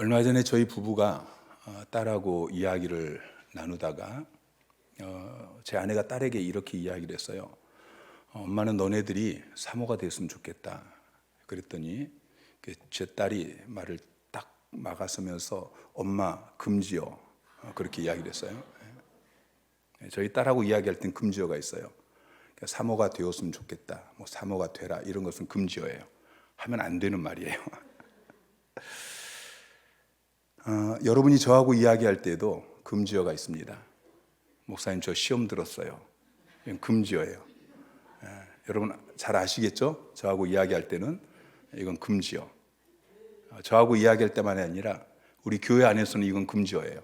얼마 전에 저희 부부가 어, 딸하고 이야기를 나누다가 어, 제 아내가 딸에게 이렇게 이야기를 했어요. 어, 엄마는 너네들이 사모가 됐으면 좋겠다. 그랬더니 그제 딸이 말을 딱 막아서면서 엄마 금지어 어, 그렇게 이야기를 했어요. 예. 저희 딸하고 이야기할 땐 금지어가 있어요. 그러니까 사모가 되었으면 좋겠다. 뭐 사모가 되라 이런 것은 금지어예요. 하면 안 되는 말이에요. 어, 여러분이 저하고 이야기할 때도 금지어가 있습니다. 목사님 저 시험 들었어요. 금지어예요. 예, 여러분 잘 아시겠죠? 저하고 이야기할 때는 이건 금지어. 어, 저하고 이야기할 때만이 아니라 우리 교회 안에서는 이건 금지어예요.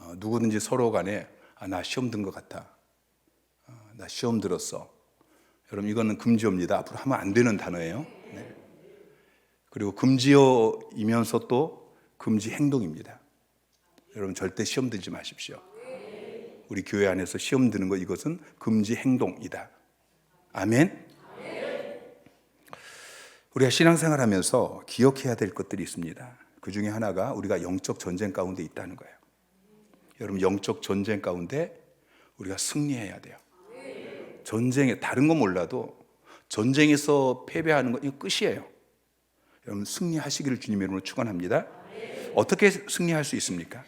어, 누구든지 서로 간에 아, 나 시험 든 것 같아. 어, 나 시험 들었어. 여러분 이거는 금지어입니다. 앞으로 하면 안 되는 단어예요. 네. 그리고 금지어이면서 또 금지 행동입니다. 여러분 절대 시험 들지 마십시오. 우리 교회 안에서 시험 드는 것 이것은 금지 행동이다. 아멘. 우리가 신앙생활 하면서 기억해야 될 것들이 있습니다. 그 중에 하나가 우리가 영적 전쟁 가운데 있다는 거예요. 여러분 영적 전쟁 가운데 우리가 승리해야 돼요. 전쟁에 다른 건 몰라도 전쟁에서 패배하는 건 이거 끝이에요. 여러분 승리하시기를 주님의 이름으로 축원합니다. 어떻게 승리할 수 있습니까?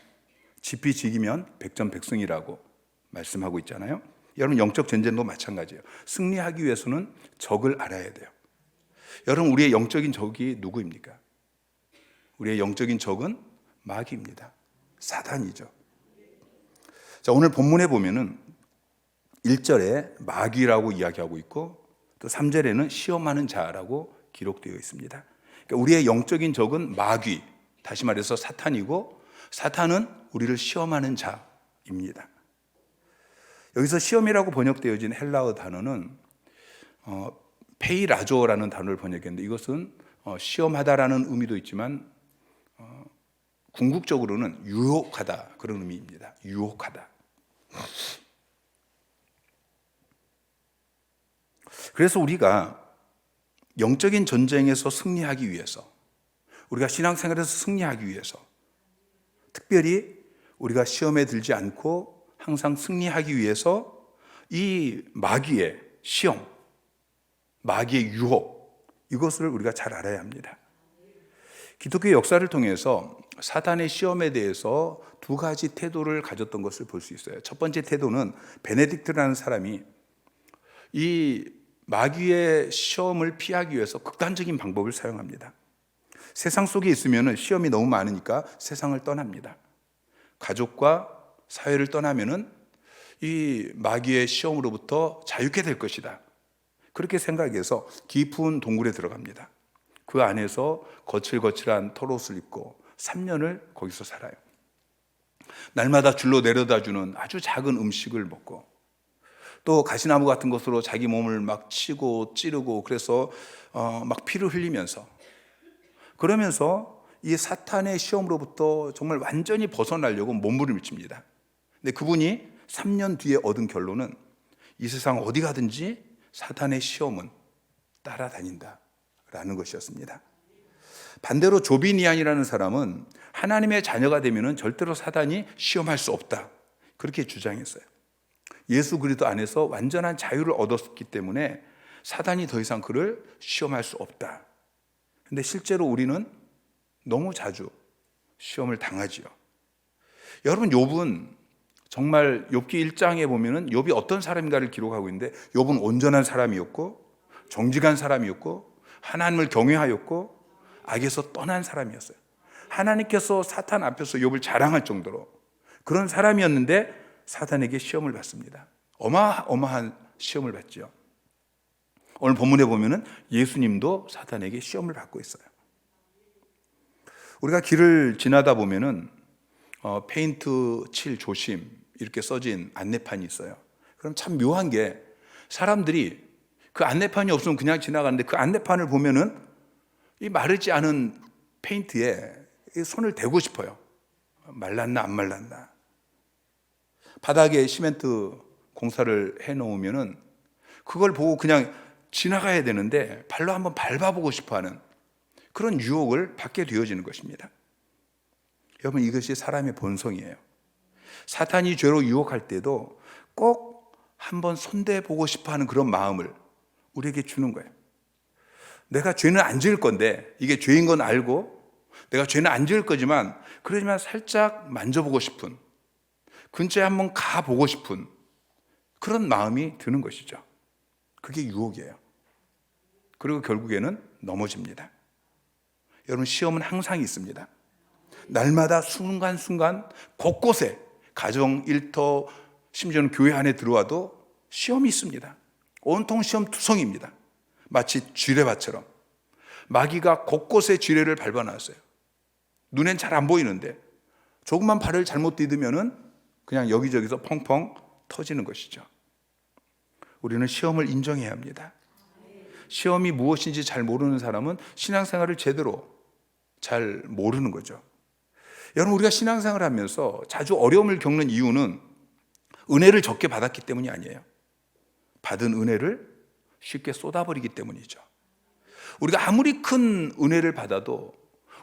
지피지기면 백전백승이라고 말씀하고 있잖아요. 여러분 영적 전쟁도 마찬가지예요. 승리하기 위해서는 적을 알아야 돼요. 여러분 우리의 영적인 적이 누구입니까? 우리의 영적인 적은 마귀입니다. 사단이죠. 자, 오늘 본문에 보면은 1절에 마귀라고 이야기하고 있고 또 3절에는 시험하는 자라고 기록되어 있습니다. 그러니까 우리의 영적인 적은 마귀, 다시 말해서 사탄이고 사탄은 우리를 시험하는 자입니다. 여기서 시험이라고 번역되어진 헬라어 단어는 어, 페이라조라는 단어를 번역했는데 이것은 어, 시험하다라는 의미도 있지만 어, 궁극적으로는 유혹하다 그런 의미입니다. 유혹하다. 그래서 우리가 영적인 전쟁에서 승리하기 위해서 우리가 신앙생활에서 승리하기 위해서 특별히 우리가 시험에 들지 않고 항상 승리하기 위해서 이 마귀의 시험, 마귀의 유혹 이것을 우리가 잘 알아야 합니다. 기독교 역사를 통해서 사단의 시험에 대해서 두 가지 태도를 가졌던 것을 볼 수 있어요. 첫 번째 태도는 베네딕트라는 사람이 이 마귀의 시험을 피하기 위해서 극단적인 방법을 사용합니다. 세상 속에 있으면 시험이 너무 많으니까 세상을 떠납니다. 가족과 사회를 떠나면은 이 마귀의 시험으로부터 자유케 될 것이다. 그렇게 생각해서 깊은 동굴에 들어갑니다. 그 안에서 거칠거칠한 털옷을 입고 3년을 거기서 살아요. 날마다 줄로 내려다 주는 아주 작은 음식을 먹고 또 가시나무 같은 것으로 자기 몸을 막 치고 찌르고 그래서 어, 막 피를 흘리면서 그러면서 이 사탄의 시험으로부터 정말 완전히 벗어나려고 몸부림칩니다. 근데 그분이 3년 뒤에 얻은 결론은 이 세상 어디 가든지 사탄의 시험은 따라다닌다라는 것이었습니다. 반대로 조비니안이라는 사람은 하나님의 자녀가 되면 절대로 사단이 시험할 수 없다. 그렇게 주장했어요. 예수 그리스도 안에서 완전한 자유를 얻었기 때문에 사단이 더 이상 그를 시험할 수 없다. 근데 실제로 우리는 너무 자주 시험을 당하지요. 여러분 욥은 정말 욥기 1장에 보면은 욥이 어떤 사람인가를 기록하고 있는데 욥은 온전한 사람이었고 정직한 사람이었고 하나님을 경외하였고 악에서 떠난 사람이었어요. 하나님께서 사탄 앞에서 욥을 자랑할 정도로 그런 사람이었는데 사탄에게 시험을 받습니다. 어마어마한 시험을 받죠. 오늘 본문에 보면은 예수님도 사탄에게 시험을 받고 있어요. 우리가 길을 지나다 보면은 어, 페인트 칠 조심 이렇게 써진 안내판이 있어요. 그럼 참 묘한 게 사람들이 그 안내판이 없으면 그냥 지나가는데 그 안내판을 보면은 이 마르지 않은 페인트에 손을 대고 싶어요. 말랐나 안 말랐나. 바닥에 시멘트 공사를 해 놓으면은 그걸 보고 그냥 지나가야 되는데 발로 한번 밟아보고 싶어 하는 그런 유혹을 받게 되어지는 것입니다. 여러분 이것이 사람의 본성이에요. 사탄이 죄로 유혹할 때도 꼭 한번 손대 보고 싶어 하는 그런 마음을 우리에게 주는 거예요. 내가 죄는 안 지을 건데 이게 죄인 건 알고 내가 죄는 안 지을 거지만 그러지만 살짝 만져보고 싶은 근처에 한번 가보고 싶은 그런 마음이 드는 것이죠. 그게 유혹이에요. 그리고 결국에는 넘어집니다. 여러분 시험은 항상 있습니다. 날마다 순간순간 곳곳에 가정, 일터, 심지어는 교회 안에 들어와도 시험이 있습니다. 온통 시험 투성입니다. 마치 쥐레밭처럼 마귀가 곳곳에 쥐레를 밟아놨어요. 눈엔 잘 안 보이는데 조금만 발을 잘못 디디면은 그냥 여기저기서 펑펑 터지는 것이죠. 우리는 시험을 인정해야 합니다. 시험이 무엇인지 잘 모르는 사람은 신앙생활을 제대로 잘 모르는 거죠. 여러분 우리가 신앙생활을 하면서 자주 어려움을 겪는 이유는 은혜를 적게 받았기 때문이 아니에요. 받은 은혜를 쉽게 쏟아버리기 때문이죠. 우리가 아무리 큰 은혜를 받아도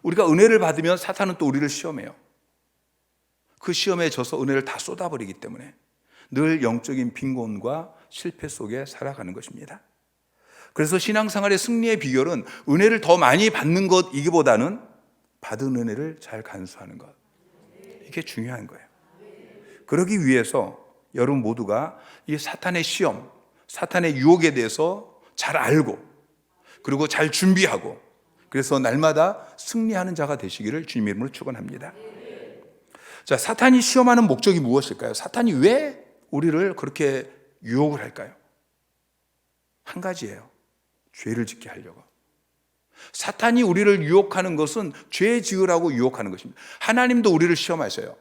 우리가 은혜를 받으면 사탄은 또 우리를 시험해요. 그 시험에 져서 은혜를 다 쏟아버리기 때문에 늘 영적인 빈곤과 실패 속에 살아가는 것입니다. 그래서 신앙생활의 승리의 비결은 은혜를 더 많이 받는 것 이기보다는 받은 은혜를 잘 간수하는 것. 이게 중요한 거예요. 그러기 위해서 여러분 모두가 이 사탄의 시험, 사탄의 유혹에 대해서 잘 알고 그리고 잘 준비하고 그래서 날마다 승리하는 자가 되시기를 주님 이름으로 축원합니다. 자, 사탄이 시험하는 목적이 무엇일까요? 사탄이 왜 우리를 그렇게 유혹을 할까요? 한 가지예요. 죄를 짓게 하려고. 사탄이 우리를 유혹하는 것은 죄 지으라고 유혹하는 것입니다. 하나님도 우리를 시험하셔요.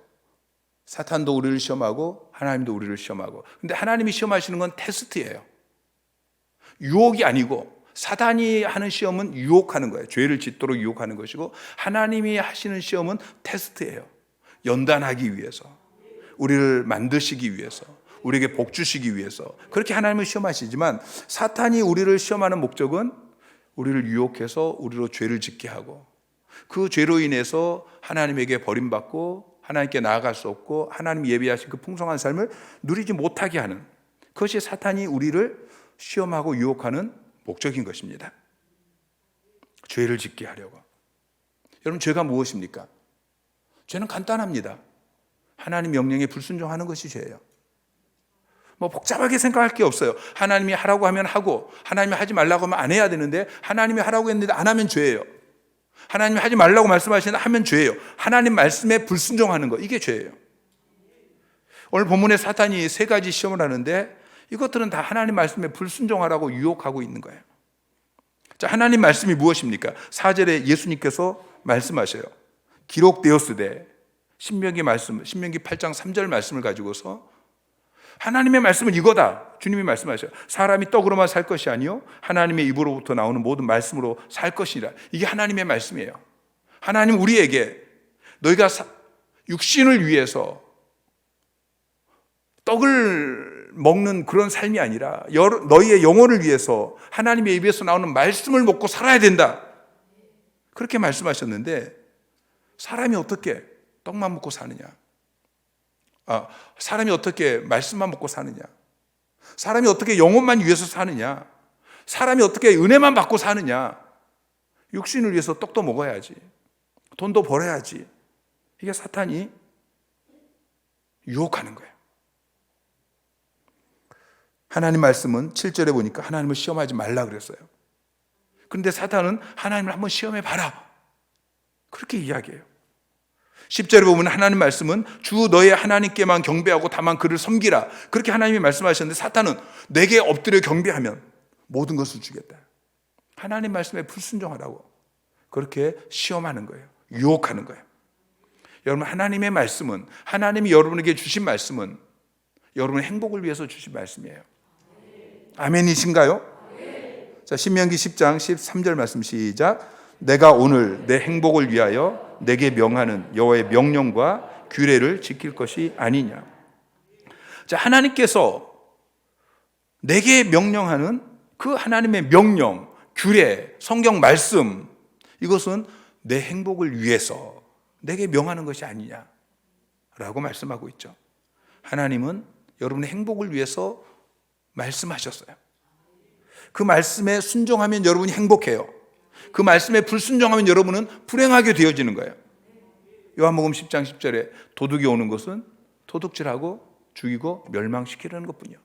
사탄도 우리를 시험하고 하나님도 우리를 시험하고. 근데 하나님이 시험하시는 건 테스트예요. 유혹이 아니고 사단이 하는 시험은 유혹하는 거예요. 죄를 짓도록 유혹하는 것이고 하나님이 하시는 시험은 테스트예요. 연단하기 위해서. 우리를 만드시기 위해서. 우리에게 복 주시기 위해서. 그렇게 하나님을 시험하시지만 사탄이 우리를 시험하는 목적은 우리를 유혹해서 우리로 죄를 짓게 하고 그 죄로 인해서 하나님에게 버림받고 하나님께 나아갈 수 없고 하나님 예비하신 그 풍성한 삶을 누리지 못하게 하는 그것이 사탄이 우리를 시험하고 유혹하는 목적인 것입니다. 죄를 짓게 하려고. 여러분, 죄가 무엇입니까? 죄는 간단합니다. 하나님 명령에 불순종하는 것이 죄예요. 뭐 복잡하게 생각할 게 없어요. 하나님이 하라고 하면 하고, 하나님이 하지 말라고 하면 안 해야 되는데, 하나님이 하라고 했는데 안 하면 죄예요. 하나님이 하지 말라고 말씀하시는데 하면 죄예요. 하나님 말씀에 불순종하는 거, 이게 죄예요. 오늘 본문에 사탄이 세 가지 시험을 하는데, 이것들은 다 하나님 말씀에 불순종하라고 유혹하고 있는 거예요. 자, 하나님 말씀이 무엇입니까? 4절에 예수님께서 말씀하셔요. 기록되었으되 신명기 말씀, 신명기 8장 3절 말씀을 가지고서 하나님의 말씀은 이거다. 주님이 말씀하셔요. 사람이 떡으로만 살 것이 아니요 하나님의 입으로부터 나오는 모든 말씀으로 살 것이라. 이게 하나님의 말씀이에요. 하나님 우리에게 너희가 육신을 위해서 떡을 먹는 그런 삶이 아니라 너희의 영혼을 위해서 하나님의 입에서 나오는 말씀을 먹고 살아야 된다. 그렇게 말씀하셨는데 사람이 어떻게 떡만 먹고 사느냐? 아, 사람이 어떻게 말씀만 먹고 사느냐? 사람이 어떻게 영혼만 위해서 사느냐? 사람이 어떻게 은혜만 받고 사느냐? 육신을 위해서 떡도 먹어야지. 돈도 벌어야지. 이게 사탄이 유혹하는 거예요. 하나님 말씀은 7절에 보니까 하나님을 시험하지 말라 그랬어요. 그런데 사탄은 하나님을 한번 시험해 봐라. 그렇게 이야기해요. 10절에 보면 하나님 말씀은 주 너의 하나님께만 경배하고 다만 그를 섬기라. 그렇게 하나님이 말씀하셨는데 사탄은 내게 엎드려 경배하면 모든 것을 주겠다. 하나님 말씀에 불순종하라고. 그렇게 시험하는 거예요. 유혹하는 거예요. 여러분, 하나님의 말씀은, 하나님이 여러분에게 주신 말씀은 여러분의 행복을 위해서 주신 말씀이에요. 아멘이신가요? 자, 신명기 10장 13절 말씀 시작. 내가 오늘 내 행복을 위하여 내게 명하는 여호와의 명령과 규례를 지킬 것이 아니냐. 자, 하나님께서 내게 명령하는 그 하나님의 명령, 규례, 성경 말씀 이것은 내 행복을 위해서 내게 명하는 것이 아니냐라고 말씀하고 있죠. 하나님은 여러분의 행복을 위해서 말씀하셨어요. 그 말씀에 순종하면 여러분이 행복해요. 그 말씀에 불순종하면 여러분은 불행하게 되어지는 거예요. 요한복음 10장 10절에 도둑이 오는 것은 도둑질하고 죽이고 멸망시키려는 것뿐이요.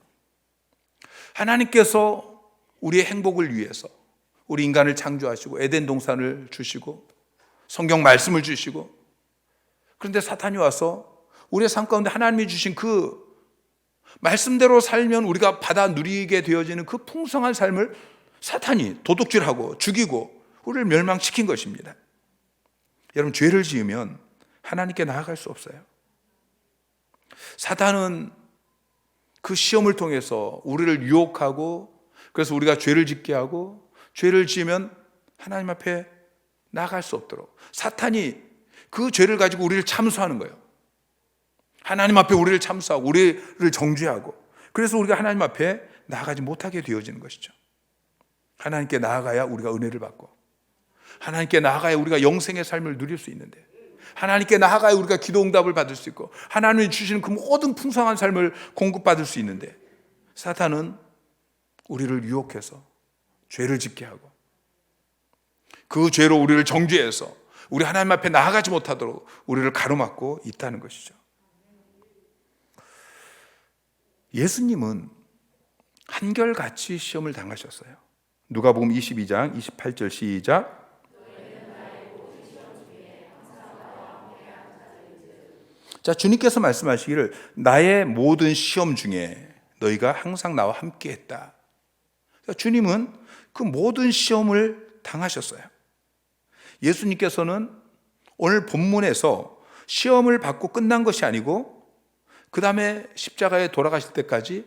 하나님께서 우리의 행복을 위해서 우리 인간을 창조하시고 에덴 동산을 주시고 성경 말씀을 주시고 그런데 사탄이 와서 우리의 삶 가운데 하나님이 주신 그 말씀대로 살면 우리가 받아 누리게 되어지는 그 풍성한 삶을 사탄이 도둑질하고 죽이고 우리를 멸망시킨 것입니다. 여러분 죄를 지으면 하나님께 나아갈 수 없어요. 사탄은 그 시험을 통해서 우리를 유혹하고 그래서 우리가 죄를 짓게 하고 죄를 지으면 하나님 앞에 나아갈 수 없도록 사탄이 그 죄를 가지고 우리를 참수하는 거예요. 하나님 앞에 우리를 참수하고 우리를 정죄하고 그래서 우리가 하나님 앞에 나아가지 못하게 되어지는 것이죠. 하나님께 나아가야 우리가 은혜를 받고 하나님께 나아가야 우리가 영생의 삶을 누릴 수 있는데 하나님께 나아가야 우리가 기도 응답을 받을 수 있고 하나님이 주시는 그 모든 풍성한 삶을 공급받을 수 있는데 사탄은 우리를 유혹해서 죄를 짓게 하고 그 죄로 우리를 정죄해서 우리 하나님 앞에 나아가지 못하도록 우리를 가로막고 있다는 것이죠. 예수님은 한결같이 시험을 당하셨어요. 누가복음 22장 28절 시작. 자, 주님께서 말씀하시기를 나의 모든 시험 중에 너희가 항상 나와 함께 했다. 주님은 그 모든 시험을 당하셨어요. 예수님께서는 오늘 본문에서 시험을 받고 끝난 것이 아니고 그 다음에 십자가에 돌아가실 때까지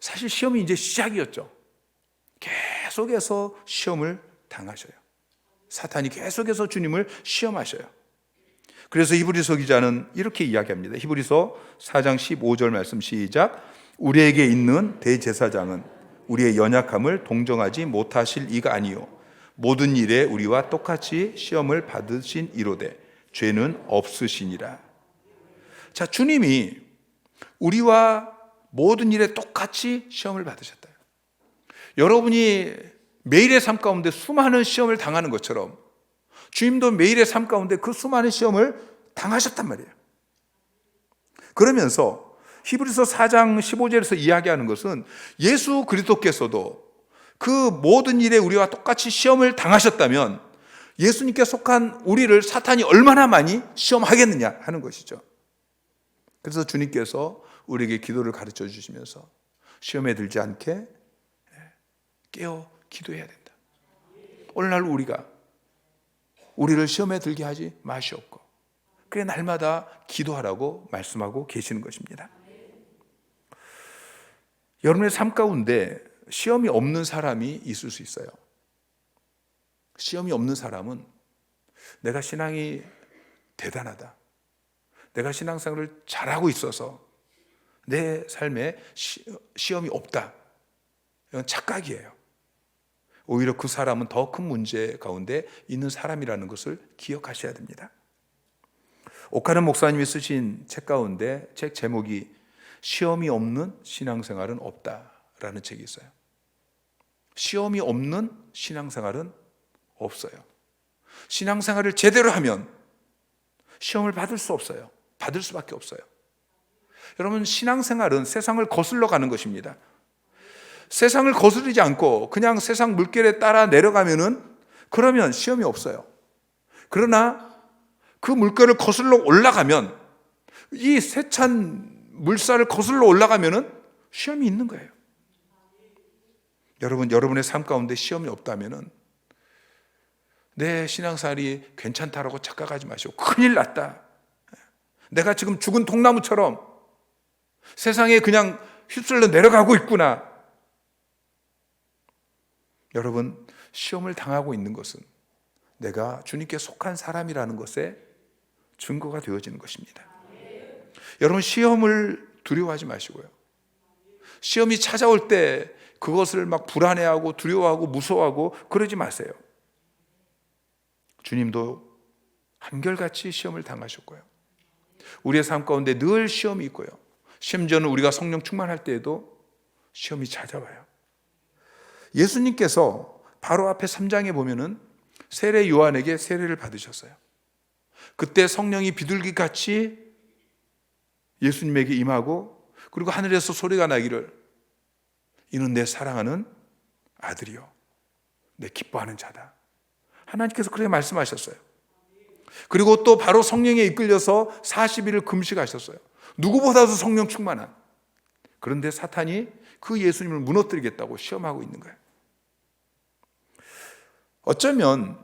사실 시험이 이제 시작이었죠. 계속해서 시험을 당하셔요. 사탄이 계속해서 주님을 시험하셔요. 그래서 히브리서 기자는 이렇게 이야기합니다. 히브리서 4장 15절 말씀 시작. 우리에게 있는 대제사장은 우리의 연약함을 동정하지 못하실 이가 아니요 모든 일에 우리와 똑같이 시험을 받으신 이로되 죄는 없으시니라. 자, 주님이 우리와 모든 일에 똑같이 시험을 받으셨다. 여러분이 매일의 삶 가운데 수많은 시험을 당하는 것처럼 주님도 매일의 삶 가운데 그 수많은 시험을 당하셨단 말이에요. 그러면서 히브리서 4장 15절에서 이야기하는 것은 예수 그리스도께서도 그 모든 일에 우리와 똑같이 시험을 당하셨다면 예수님께 속한 우리를 사탄이 얼마나 많이 시험하겠느냐 하는 것이죠. 그래서 주님께서 우리에게 기도를 가르쳐 주시면서 시험에 들지 않게 깨어 기도해야 된다. 오늘날 우리가 우리를 시험에 들게 하지 마시옵고 그래 날마다 기도하라고 말씀하고 계시는 것입니다. 여러분의 삶 가운데 시험이 없는 사람이 있을 수 있어요. 시험이 없는 사람은 내가 신앙이 대단하다. 내가 신앙생활을 잘하고 있어서 내 삶에 시, 험이 없다. 이건 착각이에요. 오히려 그 사람은 더 큰 문제 가운데 있는 사람이라는 것을 기억하셔야 됩니다. 오카는 목사님이 쓰신 책 가운데 책 제목이 시험이 없는 신앙생활은 없다라는 책이 있어요. 시험이 없는 신앙생활은 없어요. 신앙생활을 제대로 하면 시험을 받을 수 없어요. 받을 수밖에 없어요. 여러분, 신앙생활은 세상을 거슬러 가는 것입니다. 세상을 거스르지 않고 그냥 세상 물결에 따라 내려가면은 그러면 시험이 없어요. 그러나 그 물결을 거슬러 올라가면 이 세찬 물살을 거슬러 올라가면은 시험이 있는 거예요. 여러분, 여러분의 삶 가운데 시험이 없다면은 내 신앙생활이 괜찮다라고 착각하지 마시고 큰일 났다. 내가 지금 죽은 통나무처럼 세상에 그냥 휩쓸려 내려가고 있구나. 여러분, 시험을 당하고 있는 것은 내가 주님께 속한 사람이라는 것에 증거가 되어지는 것입니다. 여러분, 시험을 두려워하지 마시고요. 시험이 찾아올 때 그것을 막 불안해하고 두려워하고 무서워하고 그러지 마세요. 주님도 한결같이 시험을 당하셨고요. 우리의 삶 가운데 늘 시험이 있고요. 심지어는 우리가 성령 충만할 때에도 시험이 찾아와요. 예수님께서 바로 앞에 3장에 보면은 세례 요한에게 세례를 받으셨어요. 그때 성령이 비둘기 같이 예수님에게 임하고 그리고 하늘에서 소리가 나기를 이는 내 사랑하는 아들이요. 내 기뻐하는 자다. 하나님께서 그렇게 말씀하셨어요. 그리고 또 바로 성령에 이끌려서 40일을 금식하셨어요. 누구보다도 성령 충만한. 그런데 사탄이 그 예수님을 무너뜨리겠다고 시험하고 있는 거예요. 어쩌면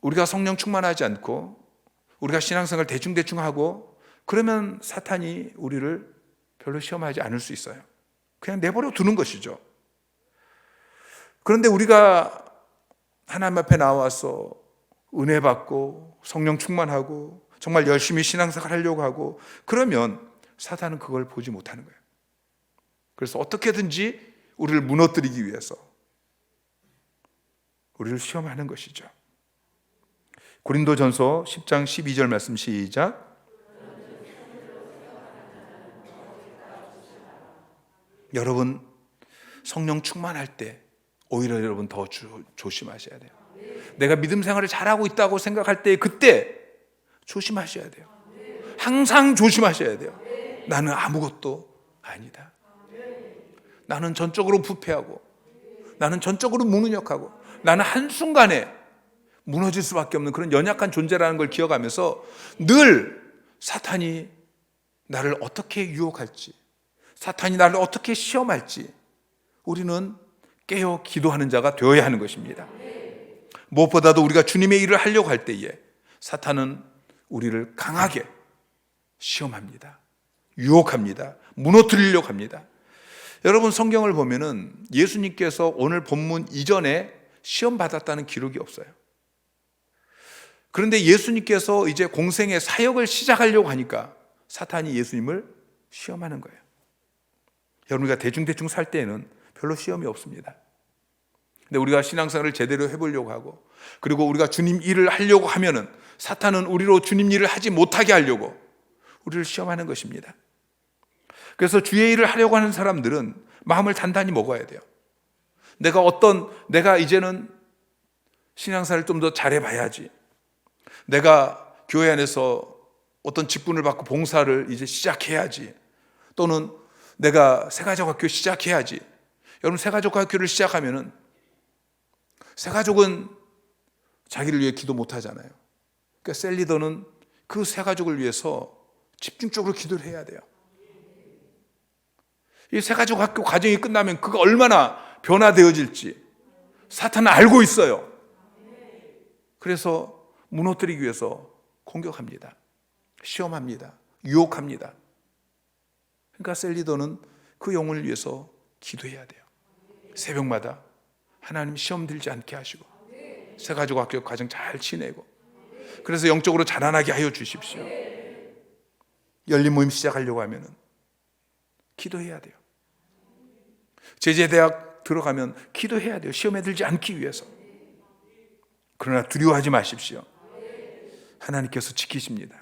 우리가 성령 충만하지 않고 우리가 신앙생활 대충대충 하고 그러면 사탄이 우리를 별로 시험하지 않을 수 있어요. 그냥 내버려 두는 것이죠. 그런데 우리가 하나님 앞에 나와서 은혜 받고 성령 충만하고 정말 열심히 신앙생활 하려고 하고 그러면 사탄은 그걸 보지 못하는 거예요. 그래서 어떻게든지 우리를 무너뜨리기 위해서 우리를 시험하는 것이죠. 고린도전서 10장 12절 말씀 시작. 여러분 성령 충만할 때 오히려 여러분 더 주, 조심하셔야 돼요. 내가 믿음 생활을 잘하고 있다고 생각할 때 그때 조심하셔야 돼요. 항상 조심하셔야 돼요. 나는 아무것도 아니다. 나는 전적으로 부패하고 나는 전적으로 무능력하고 나는 한순간에 무너질 수밖에 없는 그런 연약한 존재라는 걸 기억하면서 늘 사탄이 나를 어떻게 유혹할지 사탄이 나를 어떻게 시험할지 우리는 깨어 기도하는 자가 되어야 하는 것입니다. 무엇보다도 우리가 주님의 일을 하려고 할 때에 사탄은 우리를 강하게 시험합니다. 유혹합니다. 무너뜨리려고 합니다. 여러분 성경을 보면은 예수님께서 오늘 본문 이전에 시험 받았다는 기록이 없어요. 그런데 예수님께서 이제 공생의 사역을 시작하려고 하니까 사탄이 예수님을 시험하는 거예요. 여러분 우리가 대충대충 살 때에는 별로 시험이 없습니다. 근데 우리가 신앙생활을 제대로 해보려고 하고 그리고 우리가 주님 일을 하려고 하면은 사탄은 우리로 주님 일을 하지 못하게 하려고 우리를 시험하는 것입니다. 그래서 주의 일을 하려고 하는 사람들은 마음을 단단히 먹어야 돼요. 내가 어떤 내가 이제는 신앙사를 좀 더 잘해봐야지. 내가 교회 안에서 어떤 직분을 받고 봉사를 이제 시작해야지. 또는 내가 새가족 학교 시작해야지. 여러분 새가족 학교를 시작하면은 새가족은 자기를 위해 기도 못 하잖아요. 그러니까 셀리더는 그 새가족을 위해서 집중적으로 기도를 해야 돼요. 이 새가족 학교 과정이 끝나면 그가 얼마나 변화되어질지 사탄은 알고 있어요. 그래서 무너뜨리기 위해서 공격합니다. 시험합니다. 유혹합니다. 그러니까 셀리더는 그 영혼을 위해서 기도해야 돼요. 새벽마다 하나님 시험 들지 않게 하시고 새가지고 학교 과정 잘 지내고 그래서 영적으로 자라나게 하여 주십시오. 열린 모임 시작하려고 하면은 기도해야 돼요. 제재대학 들어가면 기도해야 돼요. 시험에 들지 않기 위해서. 그러나 두려워하지 마십시오. 하나님께서 지키십니다.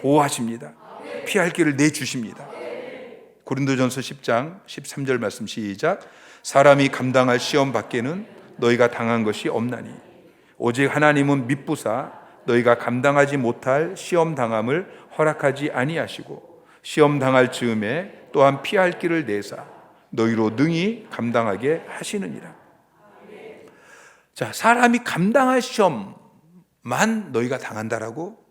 보호하십니다. 피할 길을 내주십니다. 고린도전서 10장 13절 말씀 시작. 사람이 감당할 시험 밖에는 너희가 당한 것이 없나니 오직 하나님은 미쁘사 너희가 감당하지 못할 시험 당함을 허락하지 아니하시고 시험 당할 즈음에 또한 피할 길을 내사 너희로 능히 감당하게 하시느니라. 자, 사람이 감당할 시험만 너희가 당한다라고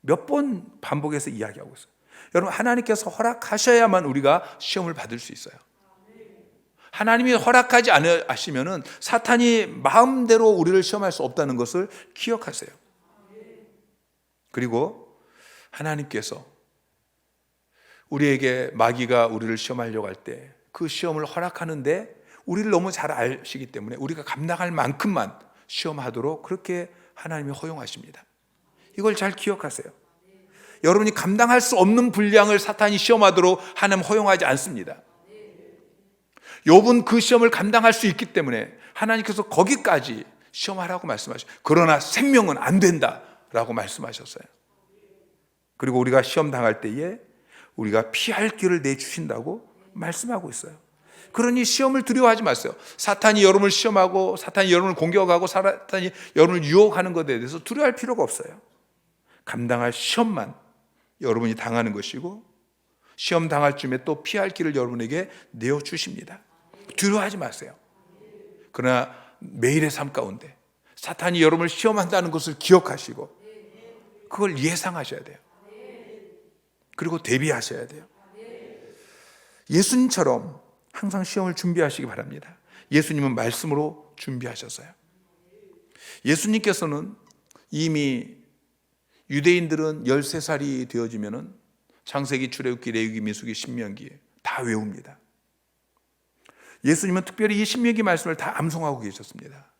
몇 번 반복해서 이야기하고 있어요. 여러분, 하나님께서 허락하셔야만 우리가 시험을 받을 수 있어요. 하나님이 허락하지 않으시면은 사탄이 마음대로 우리를 시험할 수 없다는 것을 기억하세요. 그리고 하나님께서 우리에게 마귀가 우리를 시험하려고 할 때 그 시험을 허락하는데 우리를 너무 잘 아시기 때문에 우리가 감당할 만큼만 시험하도록 그렇게 하나님이 허용하십니다. 이걸 잘 기억하세요. 여러분이 감당할 수 없는 분량을 사탄이 시험하도록 하나님 허용하지 않습니다. 욥은 그 시험을 감당할 수 있기 때문에 하나님께서 거기까지 시험하라고 말씀하셨어요. 그러나 생명은 안 된다라고 말씀하셨어요. 그리고 우리가 시험 당할 때에 우리가 피할 길을 내 주신다고 말씀하고 있어요. 그러니 시험을 두려워하지 마세요. 사탄이 여러분을 시험하고 사탄이 여러분을 공격하고 사탄이 여러분을 유혹하는 것에 대해서 두려워할 필요가 없어요. 감당할 시험만 여러분이 당하는 것이고 시험 당할 쯤에 또 피할 길을 여러분에게 내어 주십니다. 두려워하지 마세요. 그러나 매일의 삶 가운데 사탄이 여러분을 시험한다는 것을 기억하시고 그걸 예상하셔야 돼요. 그리고 대비하셔야 돼요. 예수님처럼 항상 시험을 준비하시기 바랍니다. 예수님은 말씀으로 준비하셨어요. 예수님께서는 이미 유대인들은 13살이 되어지면은 창세기, 출애굽기, 레위기, 민수기, 신명기 다 외웁니다. 예수님은 특별히 이 신명기 말씀을 다 암송하고 계셨습니다.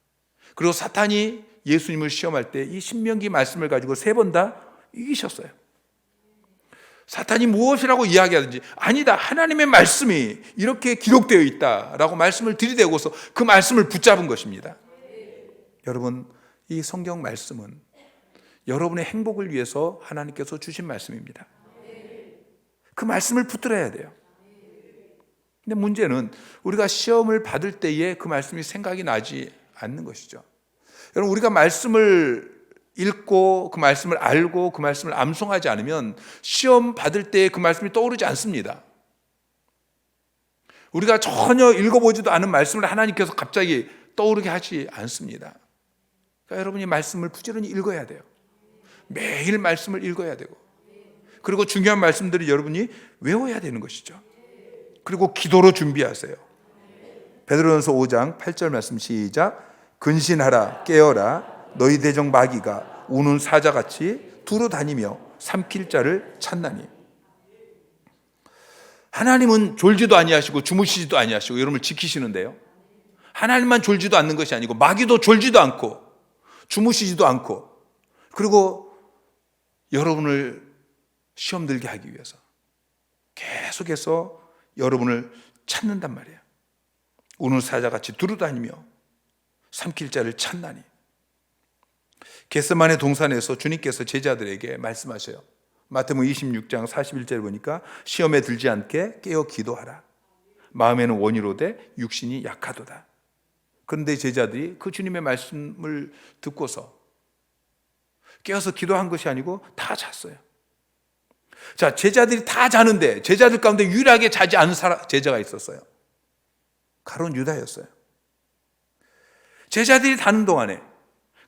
그리고 사탄이 예수님을 시험할 때 이 신명기 말씀을 가지고 세 번 다 이기셨어요. 사탄이 무엇이라고 이야기하든지 아니다 하나님의 말씀이 이렇게 기록되어 있다라고 말씀을 들이대고서 그 말씀을 붙잡은 것입니다. 여러분 이 성경 말씀은 여러분의 행복을 위해서 하나님께서 주신 말씀입니다. 그 말씀을 붙들어야 돼요. 근데 문제는 우리가 시험을 받을 때에 그 말씀이 생각이 나지 않는 것이죠. 여러분 우리가 말씀을 읽고 그 말씀을 알고 그 말씀을 암송하지 않으면 시험 받을 때 그 말씀이 떠오르지 않습니다. 우리가 전혀 읽어보지도 않은 말씀을 하나님께서 갑자기 떠오르게 하지 않습니다. 그러니까 여러분이 말씀을 부지런히 읽어야 돼요. 매일 말씀을 읽어야 되고 그리고 중요한 말씀들을 여러분이 외워야 되는 것이죠. 그리고 기도로 준비하세요. 베드로전서 5장 8절 말씀 시작. 근신하라 깨어라 너희 대적 마귀가 우는 사자같이 두루 다니며 삼킬 자를 찾나니 하나님은 졸지도 아니하시고 주무시지도 아니하시고 여러분을 지키시는데요. 하나님만 졸지도 않는 것이 아니고 마귀도 졸지도 않고 주무시지도 않고 그리고 여러분을 시험 들게 하기 위해서 계속해서 여러분을 찾는단 말이에요. 우는 사자같이 두루다니며 삼킬 자를 찾나니 게스만의 동산에서 주님께서 제자들에게 말씀하셔요. 마태복음 26장 41절 보니까 시험에 들지 않게 깨어 기도하라. 마음에는 원이로되 육신이 약하도다. 그런데 제자들이 그 주님의 말씀을 듣고서 깨어서 기도한 것이 아니고 다 잤어요. 자, 제자들이 다 자는데 제자들 가운데 유일하게 자지 않은 사람, 제자가 있었어요. 가론 유다였어요. 제자들이 자는 동안에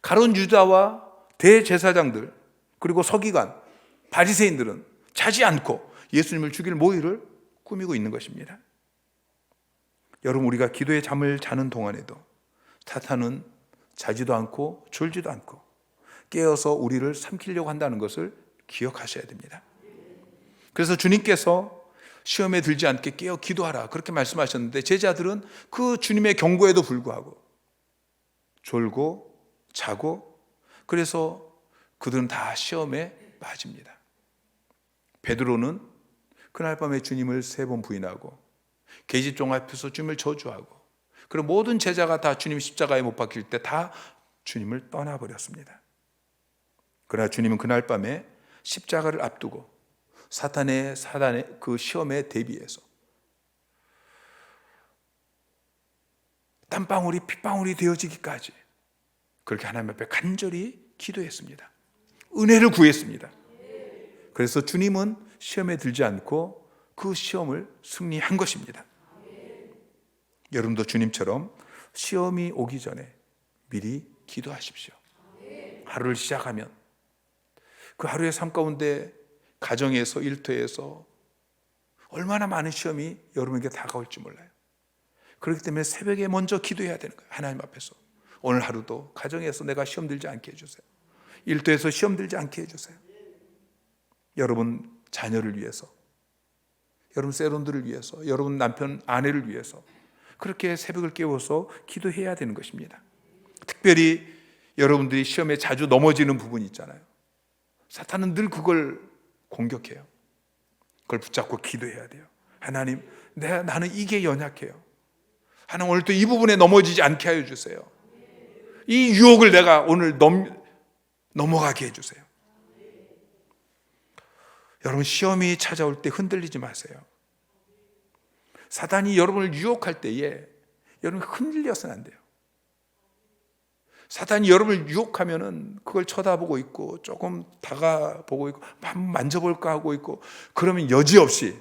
가론 유다와 대제사장들 그리고 서기관 바리새인들은 자지 않고 예수님을 죽일 모의를 꾸미고 있는 것입니다. 여러분 우리가 기도의 잠을 자는 동안에도 사탄은 자지도 않고 졸지도 않고 깨어서 우리를 삼키려고 한다는 것을 기억하셔야 됩니다. 그래서 주님께서 시험에 들지 않게 깨어 기도하라 그렇게 말씀하셨는데 제자들은 그 주님의 경고에도 불구하고 졸고 자고 그래서 그들은 다 시험에 빠집니다. 베드로는 그날 밤에 주님을 세 번 부인하고 계집종 앞에서 주님을 저주하고 그리고 모든 제자가 다 주님 십자가에 못 박힐 때 다 주님을 떠나버렸습니다. 그러나 주님은 그날 밤에 십자가를 앞두고 사탄의 사단의 그 시험에 대비해서 땀방울이 핏방울이 되어지기까지 그렇게 하나님 앞에 간절히 기도했습니다. 은혜를 구했습니다. 그래서 주님은 시험에 들지 않고 그 시험을 승리한 것입니다. 여러분도 주님처럼 시험이 오기 전에 미리 기도하십시오. 하루를 시작하면 그 하루의 삶 가운데 가정에서 일터에서 얼마나 많은 시험이 여러분에게 다가올지 몰라요. 그렇기 때문에 새벽에 먼저 기도해야 되는 거예요. 하나님 앞에서. 오늘 하루도 가정에서 내가 시험 들지 않게 해주세요. 일터에서 시험 들지 않게 해주세요. 여러분 자녀를 위해서, 여러분 세론들을 위해서, 여러분 남편 아내를 위해서 그렇게 새벽을 깨워서 기도해야 되는 것입니다. 특별히 여러분들이 시험에 자주 넘어지는 부분이 있잖아요. 사탄은 늘 그걸 공격해요. 그걸 붙잡고 기도해야 돼요. 하나님, 내 나는 이게 연약해요. 하나님 오늘 또 이 부분에 넘어지지 않게 하여 주세요. 이 유혹을 내가 오늘 넘, 넘어가게 해주세요. 여러분, 시험이 찾아올 때 흔들리지 마세요. 사단이 여러분을 유혹할 때에 여러분 흔들려서는 안 돼요. 사단이 여러분을 유혹하면은 그걸 쳐다보고 있고 조금 다가보고 있고 한번 만져볼까 하고 있고 그러면 여지없이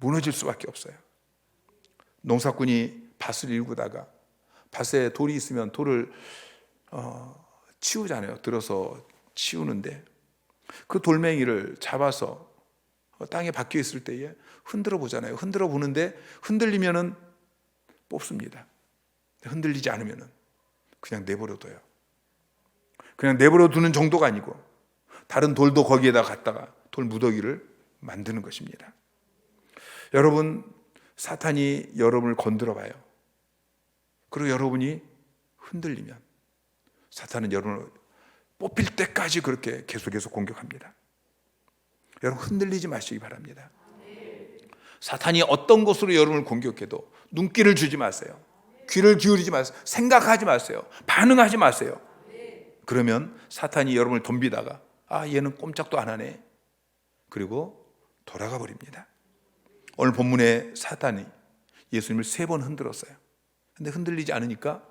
무너질 수밖에 없어요. 농사꾼이 밭을 일구다가 밭에 돌이 있으면 돌을 어, 치우잖아요. 들어서 치우는데 그 돌멩이를 잡아서 땅에 박혀 있을 때에 흔들어 보잖아요. 흔들어 보는데 흔들리면은 뽑습니다. 흔들리지 않으면은 그냥 내버려 둬요. 그냥 내버려 두는 정도가 아니고 다른 돌도 거기에다 갖다가 돌 무더기를 만드는 것입니다. 여러분 사탄이 여러분을 건드려 봐요. 그리고 여러분이 흔들리면 사탄은 여러분을 뽑힐 때까지 그렇게 계속해서 공격합니다. 여러분 흔들리지 마시기 바랍니다. 사탄이 어떤 것으로 여러분을 공격해도 눈길을 주지 마세요. 귀를 기울이지 마세요. 생각하지 마세요. 반응하지 마세요. 그러면 사탄이 여러분을 덤비다가 아 얘는 꼼짝도 안 하네. 그리고 돌아가 버립니다. 오늘 본문에 사탄이 예수님을 세 번 흔들었어요. 근데 흔들리지 않으니까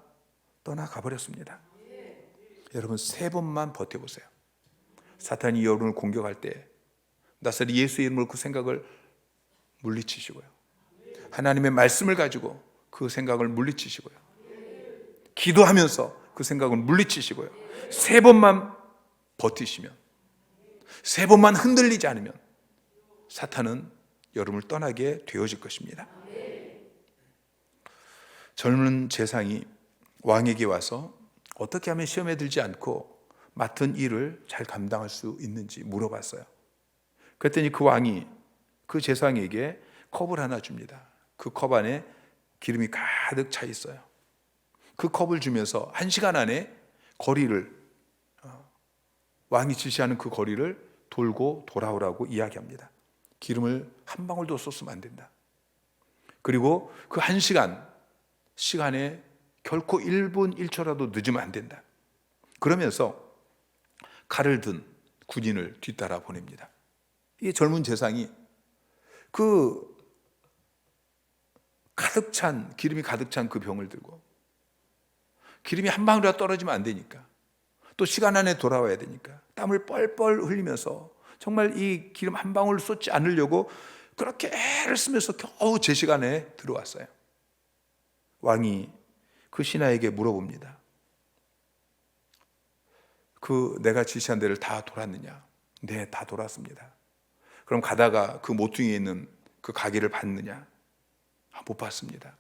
떠나가 버렸습니다. 여러분 세 번만 버텨보세요. 사탄이 여러분을 공격할 때 나사리 예수의 이름으로 그 생각을 물리치시고요. 하나님의 말씀을 가지고 그 생각을 물리치시고요. 기도하면서 그 생각을 물리치시고요. 세 번만 버티시면, 세 번만 흔들리지 않으면 사탄은 여러분을 떠나게 되어질 것입니다. 젊은 재상이 왕에게 와서 어떻게 하면 시험에 들지 않고 맡은 일을 잘 감당할 수 있는지 물어봤어요. 그랬더니 그 왕이 그 재상에게 컵을 하나 줍니다. 그 컵 안에 기름이 가득 차 있어요. 그 컵을 주면서 한 시간 안에 거리를 어, 왕이 지시하는 그 거리를 돌고 돌아오라고 이야기합니다. 기름을 한 방울도 쏟으면 안 된다. 그리고 그 한 시간 시간에 결코 1분 1초라도 늦으면 안 된다. 그러면서 칼을 든 군인을 뒤따라 보냅니다. 이 젊은 재상이 그 가득 찬 기름이 가득 찬 그 병을 들고 기름이 한 방울이라도 떨어지면 안 되니까 또 시간 안에 돌아와야 되니까 땀을 뻘뻘 흘리면서 정말 이 기름 한 방울 쏟지 않으려고 그렇게 애를 쓰면서 겨우 제 시간에 들어왔어요. 왕이 그 신하에게 물어봅니다. 그 내가 지시한 데를 다 돌았느냐? 네, 다 돌았습니다. 그럼 가다가 그 모퉁이에 있는 그 가게를 봤느냐? 아, 못 봤습니다.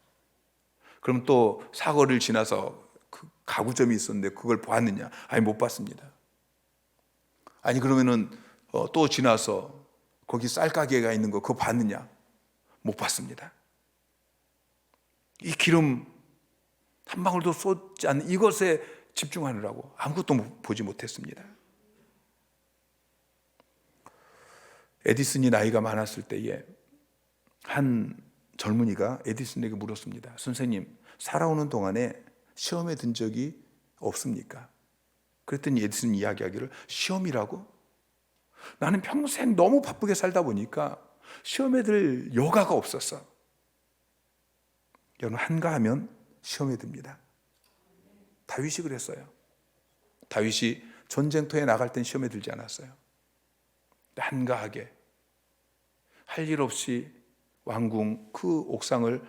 그럼 또 사거리를 지나서 그 가구점이 있었는데 그걸 보았느냐? 아니 못 봤습니다. 아니 그러면은 어, 또 지나서 거기 쌀 가게가 있는 거 그거 봤느냐? 못 봤습니다. 이 기름 한 방울도 쏟지 않는 이것에 집중하느라고 아무것도 보지 못했습니다. 에디슨이 나이가 많았을 때에 한 젊은이가 에디슨에게 물었습니다. 선생님, 살아오는 동안에 시험에 든 적이 없습니까? 그랬더니 에디슨이 이야기하기를 시험이라고? 나는 평생 너무 바쁘게 살다 보니까 시험에 들 여가가 없었어. 여러분 한가하면 시험에 듭니다. 다윗이 그랬어요. 다윗이 전쟁터에 나갈 땐 시험에 들지 않았어요. 한가하게 할 일 없이 왕궁 그 옥상을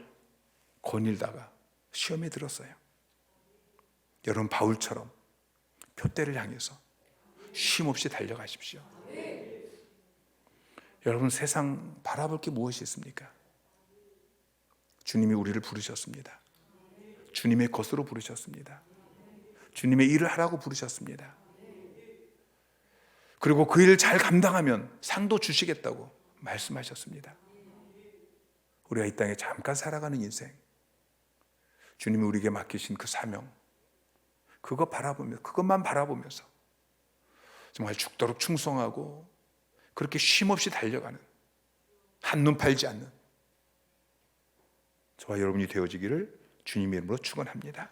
거닐다가 시험에 들었어요. 여러분 바울처럼 표대를 향해서 쉼 없이 달려가십시오. 여러분 세상 바라볼 게 무엇이 있습니까? 주님이 우리를 부르셨습니다. 주님의 것으로 부르셨습니다. 주님의 일을 하라고 부르셨습니다. 그리고 그 일을 잘 감당하면 상도 주시겠다고 말씀하셨습니다. 우리가 이 땅에 잠깐 살아가는 인생, 주님이 우리에게 맡기신 그 사명, 그거 바라보며, 그것만 바라보면서 정말 죽도록 충성하고 그렇게 쉼없이 달려가는 한눈 팔지 않는 저와 여러분이 되어지기를 주님의 이름으로 축원합니다.